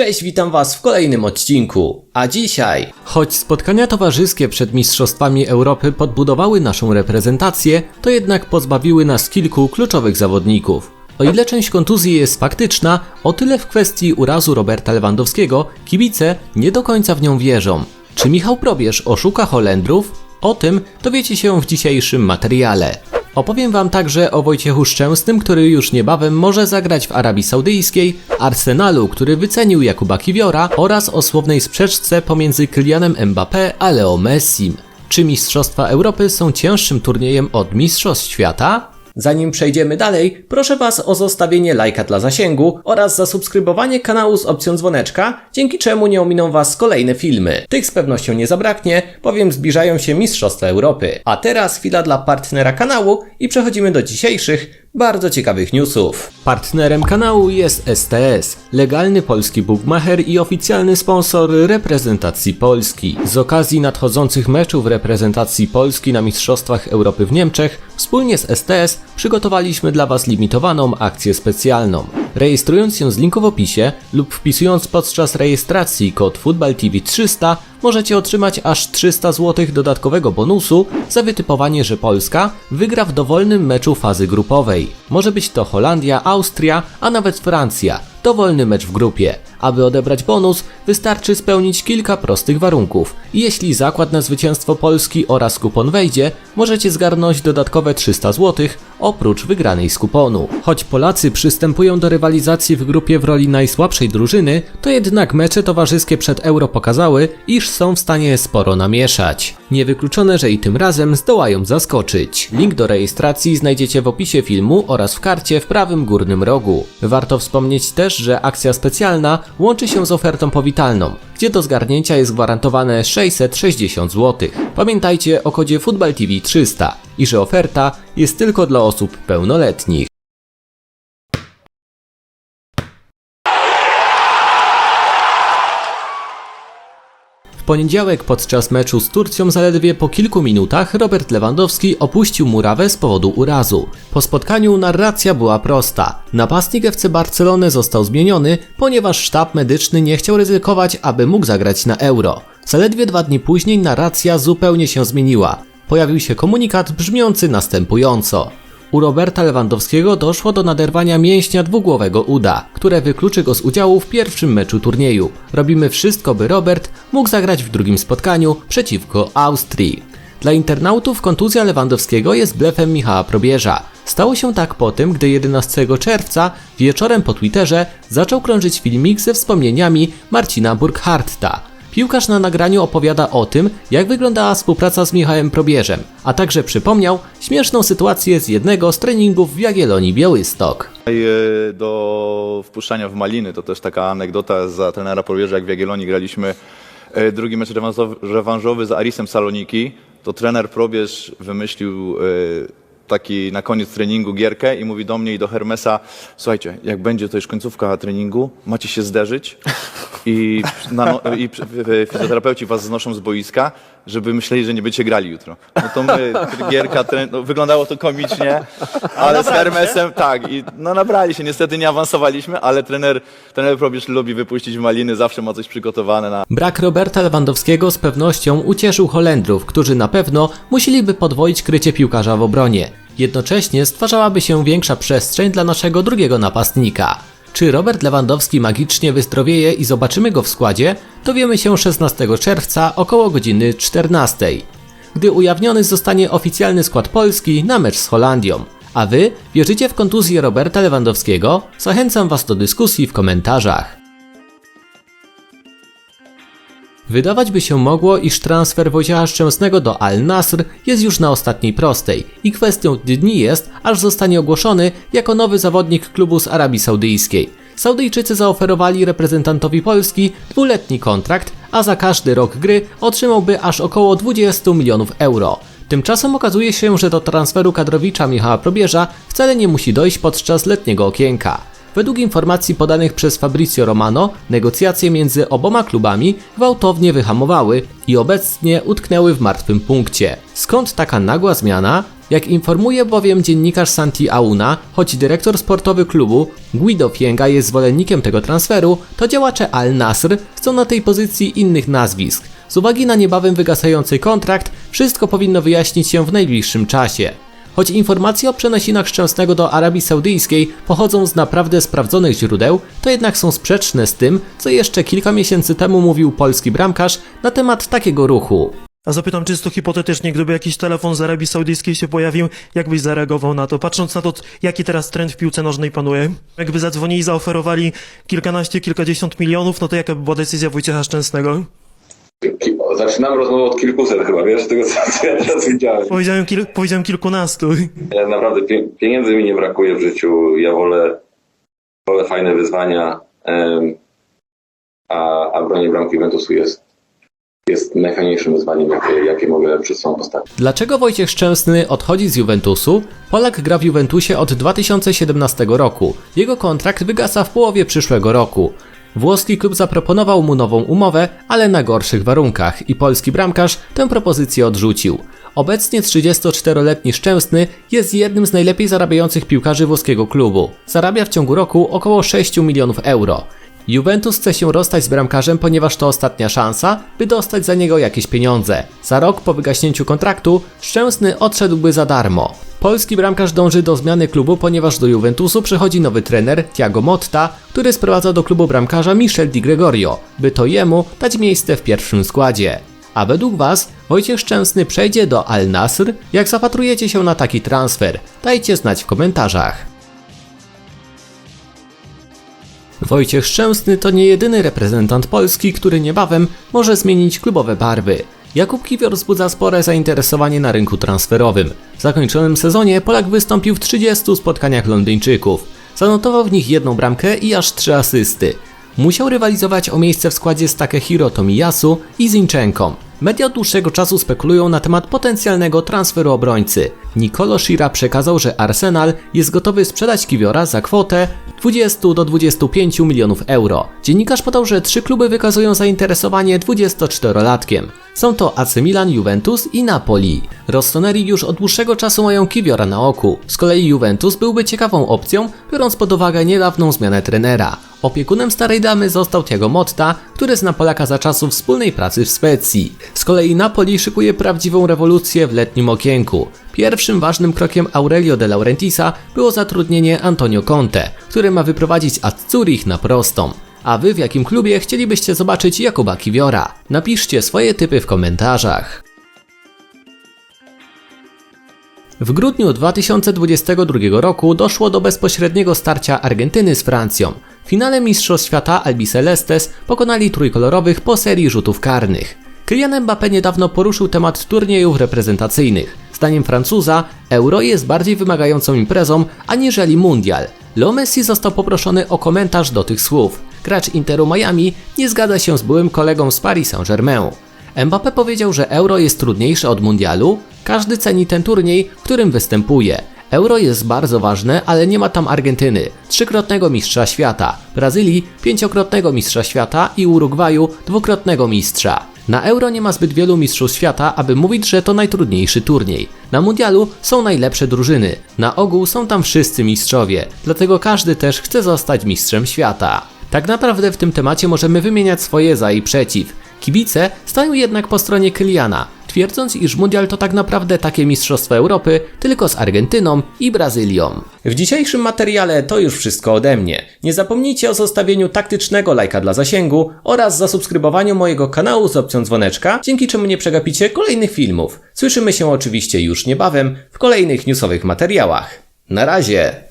Cześć, witam Was w kolejnym odcinku. A dzisiaj, choć spotkania towarzyskie przed Mistrzostwami Europy podbudowały naszą reprezentację, to jednak pozbawiły nas kilku kluczowych zawodników. O ile część kontuzji jest faktyczna, o tyle w kwestii urazu Roberta Lewandowskiego kibice nie do końca w nią wierzą. Czy Michał Probierz oszuka Holendrów? O tym dowiecie się w dzisiejszym materiale. Opowiem Wam także o Wojciechu Szczęsnym, który już niebawem może zagrać w Arabii Saudyjskiej, Arsenalu, który wycenił Jakuba Kiwiora oraz o słownej sprzeczce pomiędzy Kylianem Mbappé a Leo Messim. Czy Mistrzostwa Europy są cięższym turniejem od Mistrzostw Świata? Zanim przejdziemy dalej, proszę Was o zostawienie lajka dla zasięgu oraz zasubskrybowanie kanału z opcją dzwoneczka, dzięki czemu nie ominą Was kolejne filmy. Tych z pewnością nie zabraknie, bowiem zbliżają się Mistrzostwa Europy. A teraz chwila dla partnera kanału i przechodzimy do dzisiejszych, bardzo ciekawych newsów. Partnerem kanału jest STS, legalny polski bookmacher i oficjalny sponsor reprezentacji Polski. Z okazji nadchodzących meczów reprezentacji Polski na Mistrzostwach Europy w Niemczech, wspólnie z STS przygotowaliśmy dla Was limitowaną akcję specjalną. Rejestrując się z linku w opisie lub wpisując podczas rejestracji kod FootballTV300 możecie otrzymać aż 300 zł dodatkowego bonusu za wytypowanie, że Polska wygra w dowolnym meczu fazy grupowej. Może być to Holandia, Austria, a nawet Francja. Dowolny mecz w grupie. Aby odebrać bonus, wystarczy spełnić kilka prostych warunków. Jeśli zakład na zwycięstwo Polski oraz kupon wejdzie, możecie zgarnąć dodatkowe 300 zł oprócz wygranej z kuponu. Choć Polacy przystępują do rywalizacji w grupie w roli najsłabszej drużyny, to jednak mecze towarzyskie przed Euro pokazały, iż są w stanie sporo namieszać. Niewykluczone, że i tym razem zdołają zaskoczyć. Link do rejestracji znajdziecie w opisie filmu oraz w karcie w prawym górnym rogu. Warto wspomnieć też, że akcja specjalna łączy się z ofertą powitalną, gdzie do zgarnięcia jest gwarantowane 660 zł. Pamiętajcie o kodzie FootballTV300 i że oferta jest tylko dla osób pełnoletnich. Poniedziałek podczas meczu z Turcją zaledwie po kilku minutach Robert Lewandowski opuścił murawę z powodu urazu. Po spotkaniu narracja była prosta. Napastnik FC Barcelony został zmieniony, ponieważ sztab medyczny nie chciał ryzykować, aby mógł zagrać na Euro. Zaledwie dwa dni później narracja zupełnie się zmieniła. Pojawił się komunikat brzmiący następująco. U Roberta Lewandowskiego doszło do naderwania mięśnia dwugłowego uda, które wykluczy go z udziału w pierwszym meczu turnieju. Robimy wszystko, by Robert mógł zagrać w drugim spotkaniu przeciwko Austrii. Dla internautów kontuzja Lewandowskiego jest blefem Michała Probierza. Stało się tak po tym, gdy 11 czerwca wieczorem po Twitterze zaczął krążyć filmik ze wspomnieniami Marcina Burkharta. Piłkarz na nagraniu opowiada o tym, jak wyglądała współpraca z Michałem Probierzem, a także przypomniał śmieszną sytuację z jednego z treningów w Jagiellonii Białystok. E, do wpuszczania w maliny, to też taka anegdota za trenera Polwierza, jak w Jagiellonii graliśmy e, drugi mecz rewanżowy z Arisem Saloniki, to trener Probierz wymyślił e, taki na koniec treningu gierkę i mówi do mnie i do Hermesa, słuchajcie, jak będzie to już końcówka treningu, macie się zderzyć i, na, no, i fizjoterapeuci was znoszą z boiska, żeby myśleli, że nie będziecie grali jutro. No to my, gierka, tre, no, wyglądało to komicznie, ale z Hermesem, tak, i no nabrali się, niestety nie awansowaliśmy, ale trener, trener Probierz lubi wypuścić w maliny, zawsze ma coś przygotowane na, Brak Roberta Lewandowskiego z pewnością ucieszył Holendrów, którzy na pewno musieliby podwoić krycie piłkarza w obronie. Jednocześnie stwarzałaby się większa przestrzeń dla naszego drugiego napastnika. Czy Robert Lewandowski magicznie wyzdrowieje i zobaczymy go w składzie, dowiemy się 16 czerwca około godziny 14, gdy ujawniony zostanie oficjalny skład Polski na mecz z Holandią. A wy wierzycie w kontuzję Roberta Lewandowskiego? Zachęcam was do dyskusji w komentarzach. Wydawać by się mogło, iż transfer Wojciecha Szczęsnego do Al Nasr jest już na ostatniej prostej i kwestią dni jest, aż zostanie ogłoszony jako nowy zawodnik klubu z Arabii Saudyjskiej. Saudyjczycy zaoferowali reprezentantowi Polski dwuletni kontrakt, a za każdy rok gry otrzymałby aż około 20 milionów euro. Tymczasem okazuje się, że do transferu kadrowicza Michała Probierza wcale nie musi dojść podczas letniego okienka. Według informacji podanych przez Fabrizio Romano, negocjacje między oboma klubami gwałtownie wyhamowały i obecnie utknęły w martwym punkcie. Skąd taka nagła zmiana? Jak informuje bowiem dziennikarz Santi Auna, choć dyrektor sportowy klubu Guido Fienga jest zwolennikiem tego transferu, to działacze Al Nasr chcą na tej pozycji innych nazwisk. Z uwagi na niebawem wygasający kontrakt, wszystko powinno wyjaśnić się w najbliższym czasie. Choć informacje o przenosinach Szczęsnego do Arabii Saudyjskiej pochodzą z naprawdę sprawdzonych źródeł, to jednak są sprzeczne z tym, co jeszcze kilka miesięcy temu mówił polski bramkarz na temat takiego ruchu. A zapytam czysto hipotetycznie, gdyby jakiś telefon z Arabii Saudyjskiej się pojawił, jak byś zareagował na to? Patrząc na to, jaki teraz trend w piłce nożnej panuje, jakby zadzwonili i zaoferowali kilkanaście, kilkadziesiąt milionów, no to jaka by była decyzja Wojciecha Szczęsnego? Zaczynamy rozmowę od kilkuset chyba, wiesz, tego co, co ja teraz widziałem. Powiedziałem, kil, powiedziałem kilkunastu. Ja naprawdę pie, pieniędzy mi nie brakuje w życiu. Ja wolę, wolę fajne wyzwania, a, a bronienie bramki Juventusu jest, jest najfajniejszym wyzwaniem, jakie, jakie mogę przed sobą postawić. Dlaczego Wojciech Szczęsny odchodzi z Juventusu? Polak gra w Juventusie od 2017 roku. Jego kontrakt wygasa w połowie przyszłego roku. Włoski klub zaproponował mu nową umowę, ale na gorszych warunkach i polski bramkarz tę propozycję odrzucił. Obecnie 34-letni Szczęsny jest jednym z najlepiej zarabiających piłkarzy włoskiego klubu. Zarabia w ciągu roku około 6 milionów euro. Juventus chce się rozstać z bramkarzem, ponieważ to ostatnia szansa, by dostać za niego jakieś pieniądze. Za rok po wygaśnięciu kontraktu Szczęsny odszedłby za darmo. Polski bramkarz dąży do zmiany klubu, ponieważ do Juventusu przychodzi nowy trener Thiago Motta, który sprowadza do klubu bramkarza Michel Di Gregorio, by to jemu dać miejsce w pierwszym składzie. A według Was Wojciech Szczęsny przejdzie do Al Nasr? Jak zapatrujecie się na taki transfer? Dajcie znać w komentarzach. Wojciech Szczęsny to nie jedyny reprezentant Polski, który niebawem może zmienić klubowe barwy. Jakub Kiwior wzbudza spore zainteresowanie na rynku transferowym. W zakończonym sezonie Polak wystąpił w 30 spotkaniach Londyńczyków. Zanotował w nich jedną bramkę i aż trzy asysty. Musiał rywalizować o miejsce w składzie z Takehiro Tomiyasu i Zinchenką. Media od dłuższego czasu spekulują na temat potencjalnego transferu obrońcy. Nicolo Shira przekazał, że Arsenal jest gotowy sprzedać Kiwiora za kwotę 20 do 25 milionów euro. Dziennikarz podał, że trzy kluby wykazują zainteresowanie 24-latkiem. Są to AC Milan, Juventus i Napoli. Rossoneri już od dłuższego czasu mają Kiwiora na oku. Z kolei Juventus byłby ciekawą opcją, biorąc pod uwagę niedawną zmianę trenera. Opiekunem starej damy został Thiago Motta, który zna Polaka za czasów wspólnej pracy w Specji. Z kolei Napoli szykuje prawdziwą rewolucję w letnim okienku. Pierwszym ważnym krokiem Aurelio de Laurentisa było zatrudnienie Antonio Conte, który ma wyprowadzić Ad Zurich na prostą. A wy w jakim klubie chcielibyście zobaczyć Jakuba Kiwiora? Napiszcie swoje typy w komentarzach. W grudniu 2022 roku doszło do bezpośredniego starcia Argentyny z Francją. W finale Mistrzostw Świata Albicelestes pokonali trójkolorowych po serii rzutów karnych. Kylian Mbappé niedawno poruszył temat turniejów reprezentacyjnych. Zdaniem Francuza, Euro jest bardziej wymagającą imprezą aniżeli Mundial. Leo Messi został poproszony o komentarz do tych słów. Gracz Interu Miami nie zgadza się z byłym kolegą z Paris Saint-Germain. Mbappé powiedział, że Euro jest trudniejsze od Mundialu. Każdy ceni ten turniej, w którym występuje. Euro jest bardzo ważne, ale nie ma tam Argentyny, trzykrotnego mistrza świata, Brazylii, pięciokrotnego mistrza świata i Urugwaju, dwukrotnego mistrza. Na Euro nie ma zbyt wielu mistrzów świata, aby mówić, że to najtrudniejszy turniej. Na Mundialu są najlepsze drużyny. Na ogół są tam wszyscy mistrzowie, dlatego każdy też chce zostać mistrzem świata. Tak naprawdę w tym temacie możemy wymieniać swoje za i przeciw. Kibice stają jednak po stronie Kyliana, twierdząc, iż mundial to tak naprawdę takie mistrzostwo Europy, tylko z Argentyną i Brazylią. W dzisiejszym materiale to już wszystko ode mnie. Nie zapomnijcie o zostawieniu taktycznego lajka dla zasięgu oraz zasubskrybowaniu mojego kanału z opcją dzwoneczka, dzięki czemu nie przegapicie kolejnych filmów. Słyszymy się oczywiście już niebawem w kolejnych newsowych materiałach. Na razie!